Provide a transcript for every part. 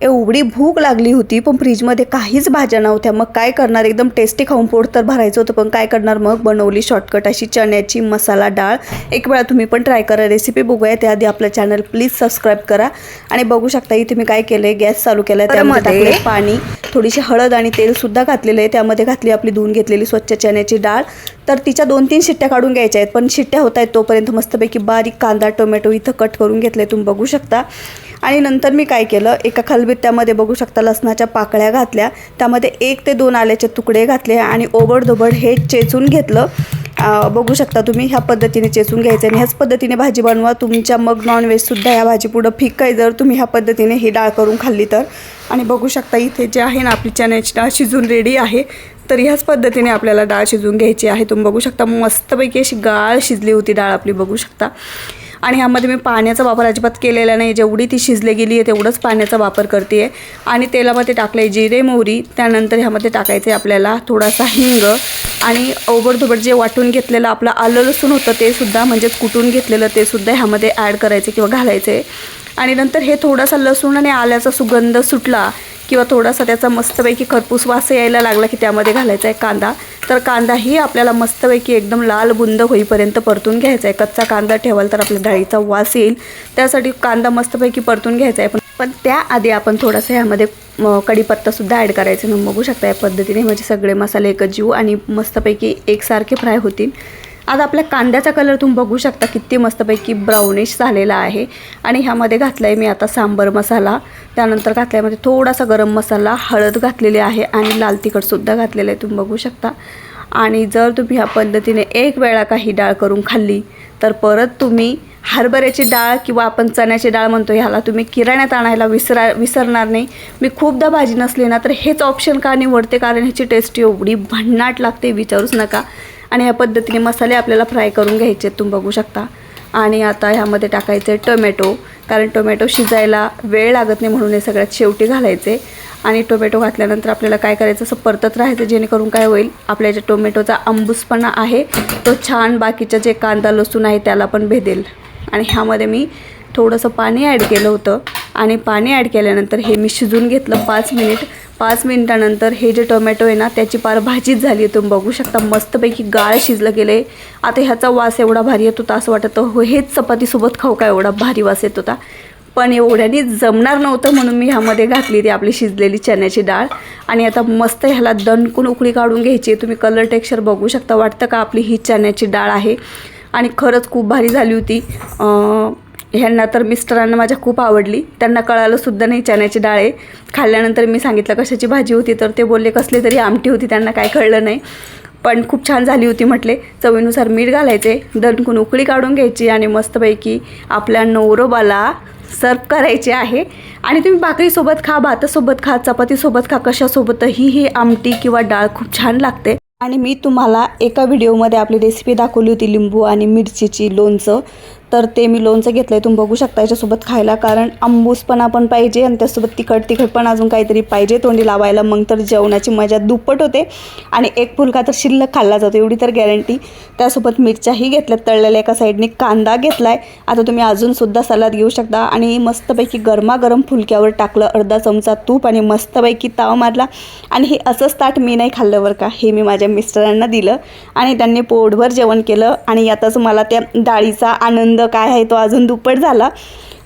एवढी भूक लागली होती पण फ्रीजमध्ये काहीच भाज्या नव्हत्या. मग काय करणार? एकदम टेस्टी खाऊन पोट तर भरायचं होतं पण काय करणार? मग बनवली शॉर्टकट अशी चण्याची मसाला डाळ. एक वेळा तुम्ही पण ट्राय करा रेसिपी बघूया त्याआधी आपलं चॅनल प्लीज सबस्क्राईब करा. आणि बघू शकता इथे मी काय केलं आहे गॅस चालू केला आहे त्यामध्ये टाकले पाणी. थोडीशी हळद आणि तेलसुद्धा घातलेलं आहे. त्यामध्ये घातली आपली धुवून घेतलेली स्वच्छ चण्याची डाळ. तर तिच्या दोन तीन शिट्ट्या काढून घ्यायच्या आहेत पण शिट्ट्या होत आहेत तोपर्यंत मस्तपैकी बारीक कांदा टोमॅटो इथं कट करून घेतले तुम्ही बघू शकता. आणि नंतर मी काय केलं एका खलबित्त्यामध्ये बघू शकता लसणाच्या पाकळ्या घातल्या. त्यामध्ये एक ते दोन आल्याचे तुकडे घातले आणि ओबडधोबड हे चेचून घेतलं. बघू शकता तुम्ही ह्या पद्धतीने चेचून घ्यायचं आणि ह्याच पद्धतीने भाजी बनवा. तुमच्या मग नॉनव्हेजसुद्धा या भाजी पुढं फिक आहे जर तुम्ही ह्या पद्धतीने ही डाळ करून खाल्ली तर. आणि बघू शकता इथे जे आहे ना आपली चण्याची डाळ शिजून रेडी आहे. तर ह्याच पद्धतीने आपल्याला डाळ शिजून घ्यायची आहे. तुम्ही बघू शकता मस्तपैकी अशी गाळ शिजली होती डाळ आपली बघू शकता. आणि ह्यामध्ये मी पाण्याचा वापर अजिबात केलेला नाही. जेवढी ती शिजले गेली आहे तेवढंच पाण्याचा वापर करते आहे आणि तेलामध्ये टाकलं आहे जिरे मोहरी. त्यानंतर ह्यामध्ये टाकायचं आहे आपल्याला थोडासा हिंग. आणि ओबडधोबड जे वाटून घेतलेलं आपलं आलं लसूण होतं ते सुद्धा म्हणजेच कुटून घेतलेलं ते सुद्धा ह्यामध्ये ॲड करायचे किंवा घालायचे आहे आणि नंतर हे थोडासा लसूण आणि आल्याचा सुगंध सुटला किंवा थोडासा त्याचा मस्तपैकी खरपूस वास यायला लागला की त्यामध्ये घालायचा आहे कांदा. तर कांदाही आपल्याला मस्तपैकी एकदम लाल बुंद होईपर्यंत परतून घ्यायचा आहे. कच्चा कांदा ठेवाल तर आपल्या डाळीचा वास येईल. त्यासाठी कांदा मस्तपैकी परतून घ्यायचा आहे. पण पण त्याआधी आपण थोडासा ह्यामध्ये कढीपत्तासुद्धा ॲड करायचा मग बघू शकता या पद्धतीने. म्हणजे सगळे मसाले एकच जीव आणि मस्तपैकी एकसारखे फ्राय होतील. आज आपल्या कांद्याचा कलर तुम्ही बघू शकता किती मस्तपैकी ब्राउनिश झालेला आहे. आणि ह्यामध्ये घातला आहे मी आता सांबर मसाला. त्यानंतर घातल्यामध्ये थोडासा गरम मसाला हळद घातलेली आहे आणि लाल तिखटसुद्धा घातलेलं आहे तुम्ही बघू शकता. आणि जर तुम्ही ह्या पद्धतीने एक वेळा काही डाळ करून खाल्ली तर परत तुम्ही हरभऱ्याची डाळ किंवा आपण चण्याची डाळ म्हणतो ह्याला तुम्ही किराण्यात आणायला विसरा विसरणार नाही. मी खूपदा भाजी नसली ना तर हेच ऑप्शन का निवडते? कारण ह्याची टेस्ट एवढी भन्नाट लागते विचारूच नका. आणि या पद्धतीने मसाले आपल्याला फ्राय करून घ्यायचे आहेत तुम्ही बघू शकता. आणि आता ह्यामध्ये टाकायचे टोमॅटो कारण टोमॅटो शिजायला वेळ लागत नाही म्हणून हे सगळ्यात शेवटी घालायचे. आणि टोमॅटो घातल्यानंतर आपल्याला काय करायचं असं परतत राहायचं जेणेकरून काय होईल आपल्या ज्या टोमॅटोचा आंबूसपणा आहे तो छान बाकीच्या जे कांदा लसूण आहे त्याला पण भेदेल. आणि ह्यामध्ये मी थोडंसं पाणी ॲड केलं होतं. आणि पाणी ॲड केल्यानंतर हे मी शिजून घेतलं पाच मिनिट पाच मिनिटानंतर हे जे टोमॅटो आहे ना त्याची पार भाजीच झाली आहे. तुम्ही बघू शकता मस्तपैकी गाळ शिजलं गेलं आहे आता ह्याचा वास एवढा भारी येत होता असं वाटत हो हेच चपातीसोबत खाऊ का एवढा भारी वास येत होता? पण एवढ्यानी जमणार नव्हतं म्हणून मी ह्यामध्ये घातली ती आपली शिजलेली चण्याची डाळ. आणि आता मस्त ह्याला दणकून उकळी काढून घ्यायची. आहे तुम्ही कलर टेक्स्चर बघू शकता. वाटतं का आपली ही चण्याची डाळ आहे? आणि खरंच खूप भारी झाली होती. ह्यांना तर मिस्टरांना माझ्या खूप आवडली. त्यांना कळालंसुद्धा नाही चण्याची डाळ. आहे खाल्ल्यानंतर मी सांगितलं कशाची भाजी होती? तर ते बोलले कसली तरी आमटी होती त्यांना काय कळलं नाही. पण खूप छान झाली होती म्हटले. चवीनुसार मीठ घालायचे दणकून उकळी काढून घ्यायची आणि मस्तपैकी आपल्या नवरोबाला सर्व करायचे आहे. आणि तुम्ही भाकरीसोबत खा भातासोबत खा चपातीसोबत खा कशासोबतही ही आमटी किंवा डाळ खूप छान लागते. आणि मी तुम्हाला एका व्हिडिओमध्ये आपली रेसिपी दाखवली होती लिंबू आणि मिरचीची लोणचं. तर ते मी लोणचं घेतलं आहे तुम्ही बघू शकता याच्यासोबत खायला. कारण आंबूसपणा पण पाहिजे आणि त्यासोबत तिखट तिखट पण अजून काहीतरी पाहिजे तोंडी लावायला. मग तर जेवणाची मजा दुप्पट होते. आणि एक फुलका तर शिल्लक खाल्ला जातो एवढी तर गॅरंटी त्यासोबत मिरच्याही घेतल्यात तळलेल्या एका साईडने कांदा घेतला आहे आता तुम्ही अजूनसुद्धा सलाद घेऊ शकता. आणि मस्तपैकी गरमागरम फुलक्यावर टाकलं अर्धा चमचा तूप आणि मस्तपैकी ताव मारला. आणि हे असंच ताट मी नाही खाल्लं बरं का हे मी माझ्या मिस्टरांना दिलं. आणि त्यांनी पोटभर जेवण केलं. आणि यातच मला त्या डाळीचा आनंद काय आहे तो अजून दुप्पट झाला.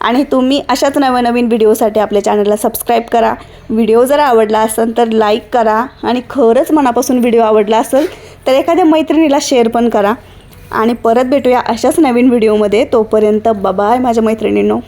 आणि तुम्ही अशाच नवनवीन नवीन व्हिडिओसाठी आपल्या चॅनलला सबस्क्राईब करा. व्हिडिओ जर आवडला असेल तर लाईक करा. आणि खरंच मनापासून व्हिडिओ आवडला असेल तर एखाद्या मैत्रिणीला शेअर पण करा. आणि परत भेटूया अशाच नवीन व्हिडिओमध्ये. तोपर्यंत बाबाय माझ्या मैत्रिणींनो.